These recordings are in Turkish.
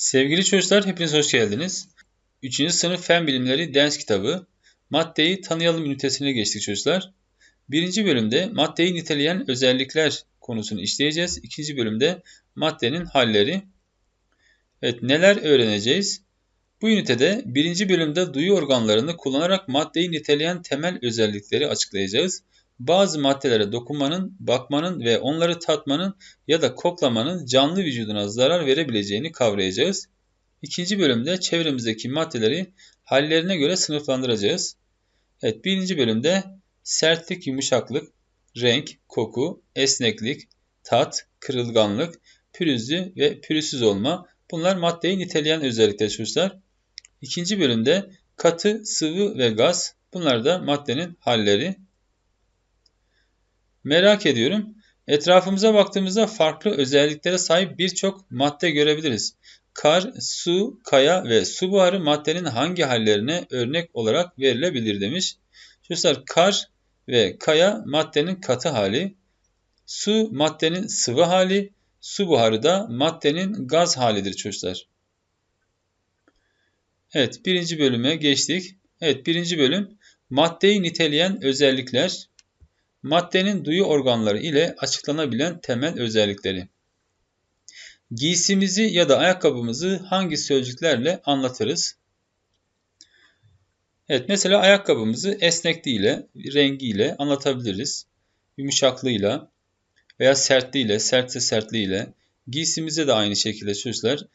Sevgili çocuklar hepiniz hoş geldiniz. 3. sınıf fen bilimleri ders kitabı maddeyi tanıyalım ünitesine geçtik çocuklar. Birinci bölümde maddeyi niteleyen özellikler konusunu işleyeceğiz. İkinci bölümde maddenin halleri. Evet neler öğreneceğiz? Bu ünitede birinci bölümde duyu organlarını kullanarak maddeyi niteleyen temel özellikleri açıklayacağız. Bazı maddelere dokunmanın, bakmanın ve onları tatmanın ya da koklamanın canlı vücuduna zarar verebileceğini kavrayacağız. İkinci bölümde çevremizdeki maddeleri hallerine göre sınıflandıracağız. Evet, birinci bölümde sertlik, yumuşaklık, renk, koku, esneklik, tat, kırılganlık, pürüzlü ve pürüzsüz olma bunlar maddeyi niteleyen özellikler çocuklar. İkinci bölümde katı, sıvı ve gaz bunlar da maddenin halleri. Merak ediyorum. Etrafımıza baktığımızda farklı özelliklere sahip birçok madde görebiliriz. Kar, su, kaya ve su buharı maddenin hangi hallerine örnek olarak verilebilir demiş. Çocuklar kar ve kaya maddenin katı hali, su maddenin sıvı hali, su buharı da maddenin gaz halidir çocuklar. Evet birinci bölüme geçtik. Evet birinci bölüm maddeyi niteleyen özellikler. Maddenin duyu organları ile açıklanabilen temel özellikleri. Giysimizi ya da ayakkabımızı hangi sözcüklerle anlatırız? Evet mesela ayakkabımızı esnekliğiyle, rengiyle anlatabiliriz. Yumuşaklığıyla veya sertliğiyle, sertse sertliğiyle. Giysimize de aynı şekilde çocuklar.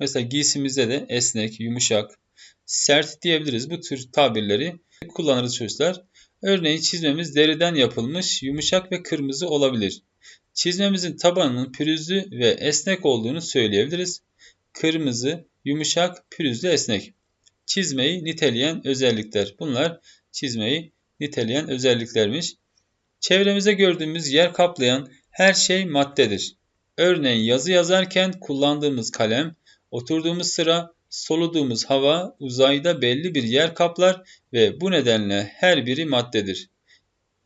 Mesela giysimizde de esnek, yumuşak, sert diyebiliriz. Bu tür tabirleri kullanırız çocuklar. Örneğin çizmemiz deriden yapılmış, yumuşak ve kırmızı olabilir. Çizmemizin tabanının pürüzlü ve esnek olduğunu söyleyebiliriz. Kırmızı, yumuşak, pürüzlü, esnek. Çizmeyi niteleyen özellikler. Bunlar çizmeyi niteleyen özelliklermiş. Çevremizde gördüğümüz yer kaplayan her şey maddedir. Örneğin yazı yazarken kullandığımız kalem, oturduğumuz sıra, soluduğumuz hava uzayda belli bir yer kaplar ve bu nedenle her biri maddedir.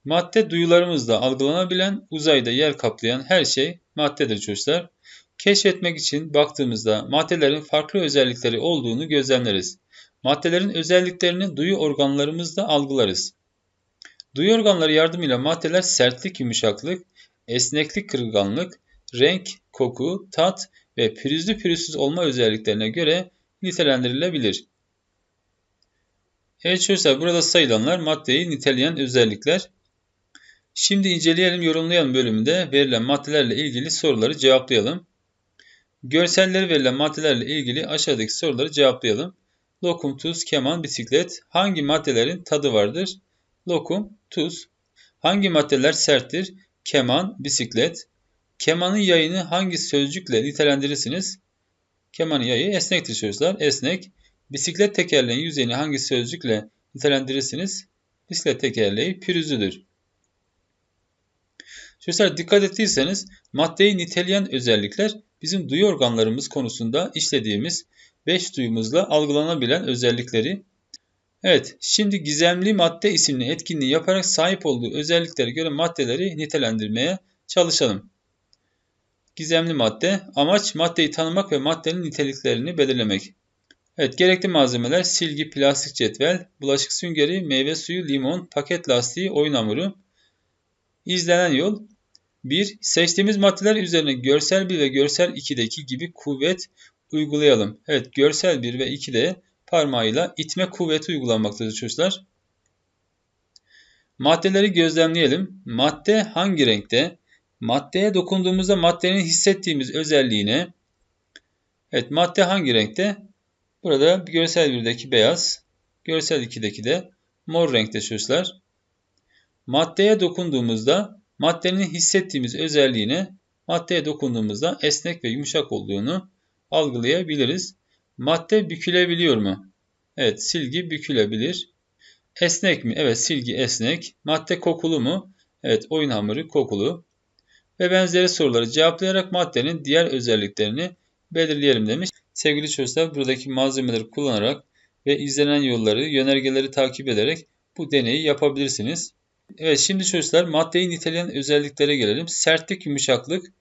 Madde duyularımızla algılanabilen, uzayda yer kaplayan her şey maddedir çocuklar. Keşfetmek için baktığımızda maddelerin farklı özellikleri olduğunu gözlemleriz. Maddelerin özelliklerini duyu organlarımızda algılarız. Duyu organları yardımıyla maddeler sertlik, yumuşaklık, esneklik, kırılganlık, renk, koku, tat ve pürüzlü pürüzsüz olma özelliklerine göre nitelendirilebilir. Evet çocuklar burada sayılanlar maddeyi niteleyen özellikler. Şimdi inceleyelim, yorumlayalım bölümünde verilen maddelerle ilgili soruları cevaplayalım. Görselleri verilen maddelerle ilgili aşağıdaki soruları cevaplayalım. Lokum, tuz, keman, bisiklet. Hangi maddelerin tadı vardır? Lokum, tuz. Hangi maddeler serttir? Keman, bisiklet. Kemanın yayını hangi sözcükle nitelendirirsiniz? Kemanın yayı esnektir çocuklar. Esnek. Bisiklet tekerleğinin yüzeyini hangi sözcükle nitelendirirsiniz? Bisiklet tekerleği pürüzlüdür. Çocuklar dikkat ettiyseniz maddeyi niteleyen özellikler bizim duyu organlarımız konusunda işlediğimiz 5 duyumuzla algılanabilen özellikleri. Evet, şimdi gizemli madde isimli etkinliği yaparak sahip olduğu özelliklere göre maddeleri nitelendirmeye çalışalım. Gizemli madde, amaç maddeyi tanımak ve maddenin niteliklerini belirlemek. Evet, gerekli malzemeler silgi, plastik cetvel, bulaşık süngeri, meyve suyu, limon, paket lastiği, oyun hamuru. İzlenen yol 1. Seçtiğimiz maddeler üzerine görsel 1 ve görsel 2'deki gibi kuvvet uygulayalım. Evet, görsel 1 ve 2'de parmağıyla itme kuvveti uygulanmaktadır çocuklar. Maddeleri gözlemleyelim. Madde hangi renkte? Maddeye dokunduğumuzda maddenin hissettiğimiz özelliğine Evet madde hangi renkte? Burada görsel 1'deki beyaz, görsel 2'deki de mor renkte çocuklar. Maddeye dokunduğumuzda maddenin hissettiğimiz özelliğine maddeye dokunduğumuzda esnek ve yumuşak olduğunu algılayabiliriz. Madde bükülebiliyor mu? Evet silgi bükülebilir. Esnek mi? Evet silgi esnek. Madde kokulu mu? Evet oyun hamuru kokulu ve benzeri soruları cevaplayarak maddenin diğer özelliklerini belirleyelim demiş. Sevgili çocuklar buradaki malzemeleri kullanarak ve izlenen yolları, yönergeleri takip ederek bu deneyi yapabilirsiniz. Evet şimdi çocuklar maddeyi niteleyen özelliklere gelelim. Sertlik, yumuşaklık.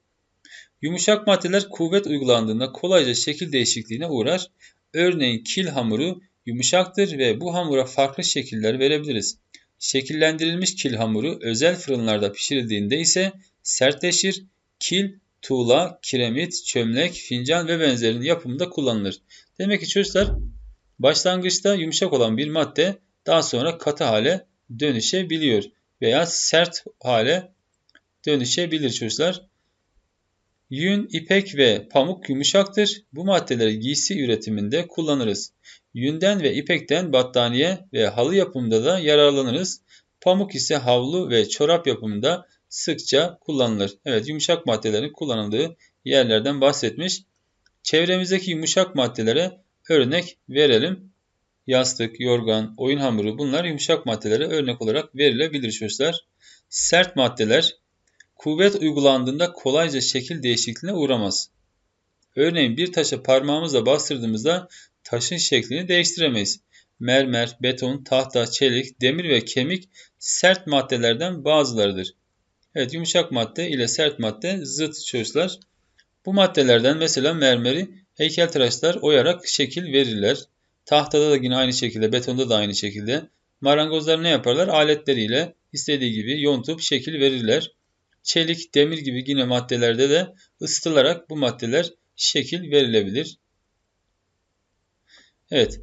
Yumuşak maddeler kuvvet uygulandığında kolayca şekil değişikliğine uğrar. Örneğin kil hamuru yumuşaktır ve bu hamura farklı şekiller verebiliriz. Şekillendirilmiş kil hamuru özel fırınlarda pişirildiğinde ise sertleşir. Kil, tuğla, kiremit, çömlek, fincan ve benzerinin yapımında kullanılır. Demek ki çocuklar başlangıçta yumuşak olan bir madde daha sonra katı hale dönüşebiliyor veya sert hale dönüşebilir çocuklar. Yün, ipek ve pamuk yumuşaktır. Bu maddeleri giysi üretiminde kullanırız. Yünden ve ipekten battaniye ve halı yapımında da yararlanırız. Pamuk ise havlu ve çorap yapımında sıkça kullanılır. Evet yumuşak maddelerin kullanıldığı yerlerden bahsetmiş. Çevremizdeki yumuşak maddelere örnek verelim. Yastık, yorgan, oyun hamuru bunlar yumuşak maddelere örnek olarak verilebilir çocuklar. Sert maddeler kuvvet uygulandığında kolayca şekil değişikliğine uğramaz. Örneğin bir taşa parmağımızla bastırdığımızda taşın şeklini değiştiremeyiz. Mermer, beton, tahta, çelik, demir ve kemik sert maddelerden bazılarıdır. Evet yumuşak madde ile sert madde zıt çocuklar. Bu maddelerden mesela mermeri heykeltıraşlar oyarak şekil verirler. Tahtada da yine aynı şekilde, betonda da aynı şekilde. Marangozlar ne yaparlar? Aletleriyle istediği gibi yontup şekil verirler. Çelik, demir gibi yine maddelerde de ısıtılarak bu maddeler şekil verilebilir. Evet.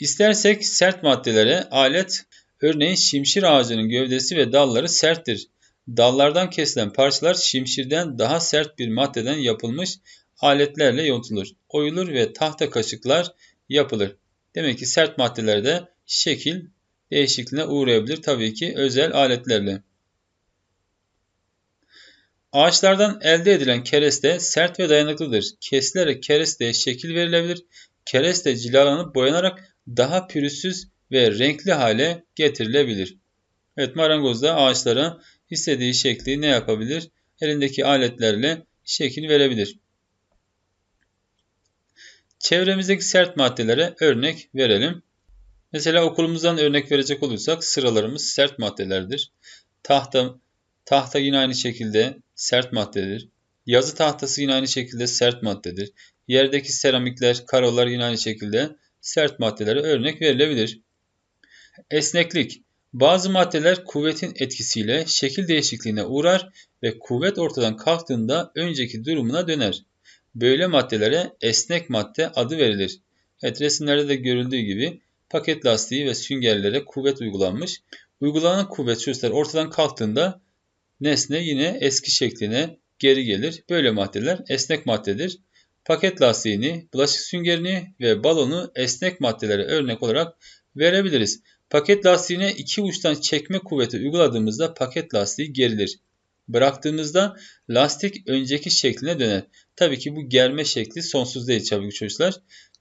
İstersek sert maddelere alet, örneğin şimşir ağacının gövdesi ve dalları serttir. Dallardan kesilen parçalar şimşirden daha sert bir maddeden yapılmış aletlerle yontulur, oyulur ve tahta kaşıklar yapılır. Demek ki sert maddelerde şekil değişikliğine uğrayabilir tabii ki özel aletlerle. Ağaçlardan elde edilen kereste sert ve dayanıklıdır. Kesilerek keresteye şekil verilebilir. Kereste cilalanıp boyanarak daha pürüzsüz ve renkli hale getirilebilir. Evet marangoz da ağaçlara istediği şekli ne yapabilir? Elindeki aletlerle şekil verebilir. Çevremizdeki sert maddelere örnek verelim. Mesela okulumuzdan örnek verecek olursak sıralarımız sert maddelerdir. Tahta, tahta yine aynı şekilde sert maddedir. Yazı tahtası yine aynı şekilde sert maddedir. Yerdeki seramikler, karolar yine aynı şekilde sert maddelere örnek verilebilir. Esneklik bazı maddeler kuvvetin etkisiyle şekil değişikliğine uğrar ve kuvvet ortadan kalktığında önceki durumuna döner. Böyle maddelere esnek madde adı verilir. Evet resimlerde de görüldüğü gibi paket lastiği ve süngerlere kuvvet uygulanmış. Uygulanan kuvvet çözler ortadan kalktığında nesne yine eski şekline geri gelir. Böyle maddeler esnek maddedir. Paket lastiğini, bulaşık süngerini ve balonu esnek maddelere örnek olarak verebiliriz. Paket lastiğine iki uçtan çekme kuvveti uyguladığımızda paket lastiği gerilir. Bıraktığımızda lastik önceki şekline döner. Tabii ki bu germe şekli sonsuz değil çabuk çocuklar.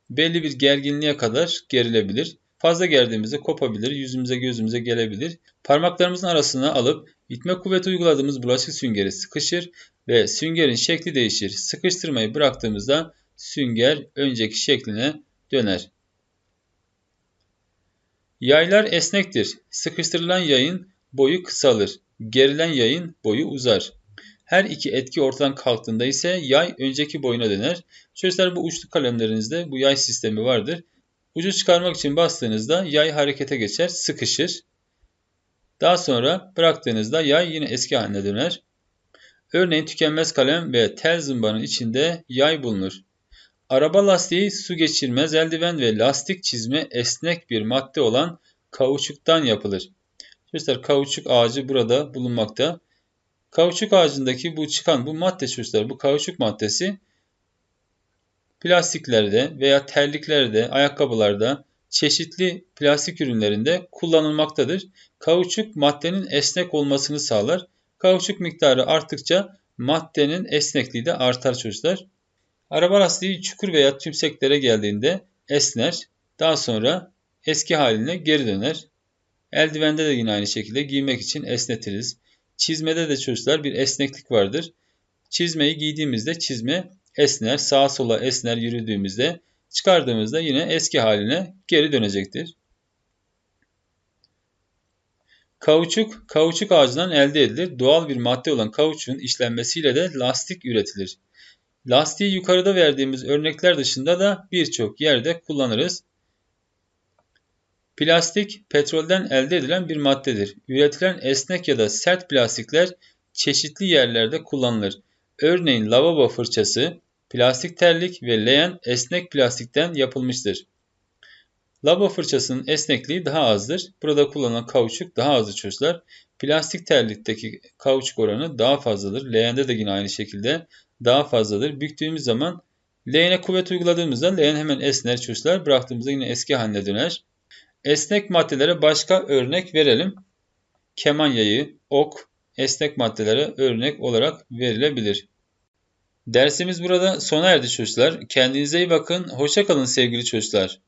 Belli bir gerginliğe kadar gerilebilir. Fazla gerdiğimizde kopabilir, yüzümüze gözümüze gelebilir. Parmaklarımızın arasına alıp itme kuvveti uyguladığımız bulaşık süngeri sıkışır ve süngerin şekli değişir. Sıkıştırmayı bıraktığımızda sünger önceki şekline döner. Yaylar esnektir. Sıkıştırılan yayın boyu kısalır. Gerilen yayın boyu uzar. Her iki etki ortadan kalktığında ise yay önceki boyuna döner. Çocuklar bu uçlu kalemlerinizde bu yay sistemi vardır. Ucu çıkarmak için bastığınızda yay harekete geçer, sıkışır. Daha sonra bıraktığınızda yay yine eski haline döner. Örneğin tükenmez kalem ve tel zımbanın içinde yay bulunur. Araba lastiği su geçirmez eldiven ve lastik çizme esnek bir madde olan kauçuktan yapılır. Çocuklar kauçuk ağacı burada bulunmakta. Kauçuk ağacındaki bu çıkan bu madde çocuklar bu kauçuk maddesi plastiklerde veya terliklerde, ayakkabılarda, çeşitli plastik ürünlerinde kullanılmaktadır. Kauçuk maddenin esnek olmasını sağlar. Kauçuk miktarı arttıkça maddenin esnekliği de artar çocuklar. Araba lastiği çukur veya tümseklere geldiğinde esner. Daha sonra eski haline geri döner. Eldivende de yine aynı şekilde giymek için esnetiriz. Çizmede de çocuklar bir esneklik vardır. Çizmeyi giydiğimizde çizme esner, sağa sola esner yürüdüğümüzde çıkardığımızda yine eski haline geri dönecektir. Kauçuk, kauçuk ağacından elde edilir. Doğal bir madde olan kauçuğun işlenmesiyle de lastik üretilir. Lastiği yukarıda verdiğimiz örnekler dışında da birçok yerde kullanırız. Plastik, petrolden elde edilen bir maddedir. Üretilen esnek ya da sert plastikler çeşitli yerlerde kullanılır. Örneğin lavabo fırçası, plastik terlik ve leğen esnek plastikten yapılmıştır. Lavabo fırçasının esnekliği daha azdır. Burada kullanılan kauçuk daha azdır çocuklar. Plastik terlikteki kauçuk oranı daha fazladır. Leğende de yine aynı şekilde daha fazladır. Büktüğümüz zaman leğene kuvvet uyguladığımızda leğen hemen esner çocuklar. Bıraktığımızda yine eski haline döner. Esnek maddelere başka örnek verelim. Keman yayı, ok, esnek maddelere örnek olarak verilebilir. Dersimiz burada sona erdi çocuklar. Kendinize iyi bakın. Hoşça kalın sevgili çocuklar.